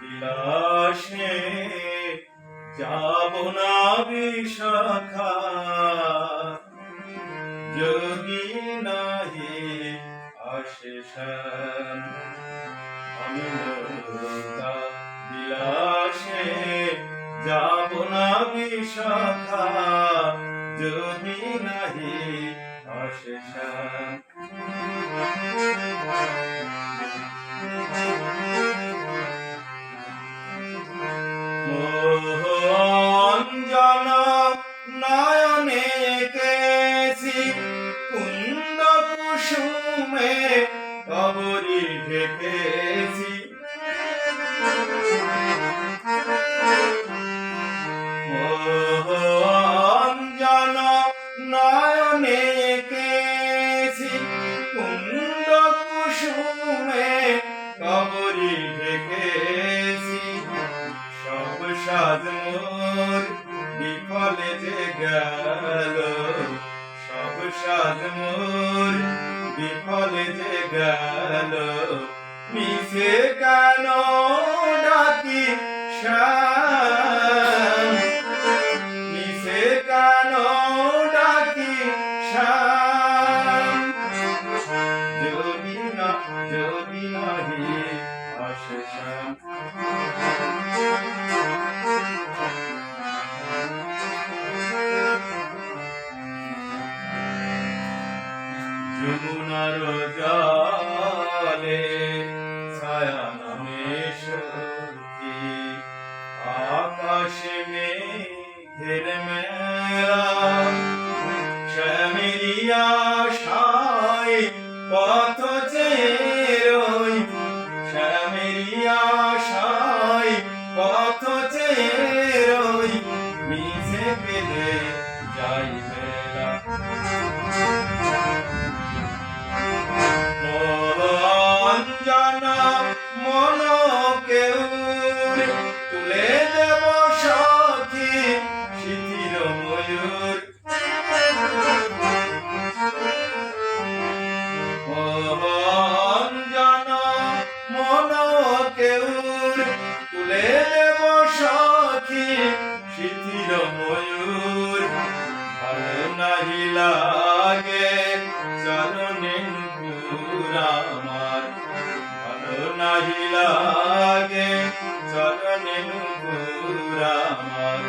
বিলাসে যাব না বিশাখা। যোগী নাহি আশেষ আমি বিলাসে যাব না বিশাখা। যোগী নাহি আশেষ কুসুমে কবরি ঢেকেছি নয়নে কবরি ঢেকেছি মোর বিফলে যে গেল। সব সাজ মোর বিফলে যে গেল। মিশে কেন ডাকি শ্যাম যমুনার সাই পথ চেরোই শ্যামেরিয়া সাই পথ চেরোই মিছে পেলে যাই মঞ্জন মন কেউর তুলে দেব সখী শিথির ময়ূর। মন কেউর তুলে দেব সখী শিথির ময়ূর। ভালো নাহি লাগে চরণে ভালো নাহি লাগে, চরণে নুপুর আমার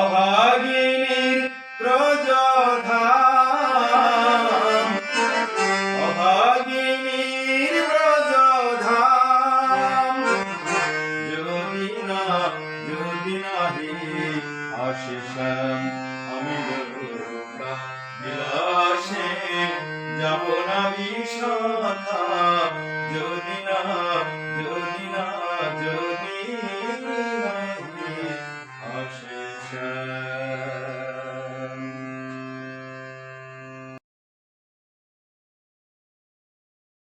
অভাগিনীর ব্রজধাম অভাগিনীর ব্রজধাম যদি না, যদি আসে শ্যাম আমি বিলাসে যাব না যদি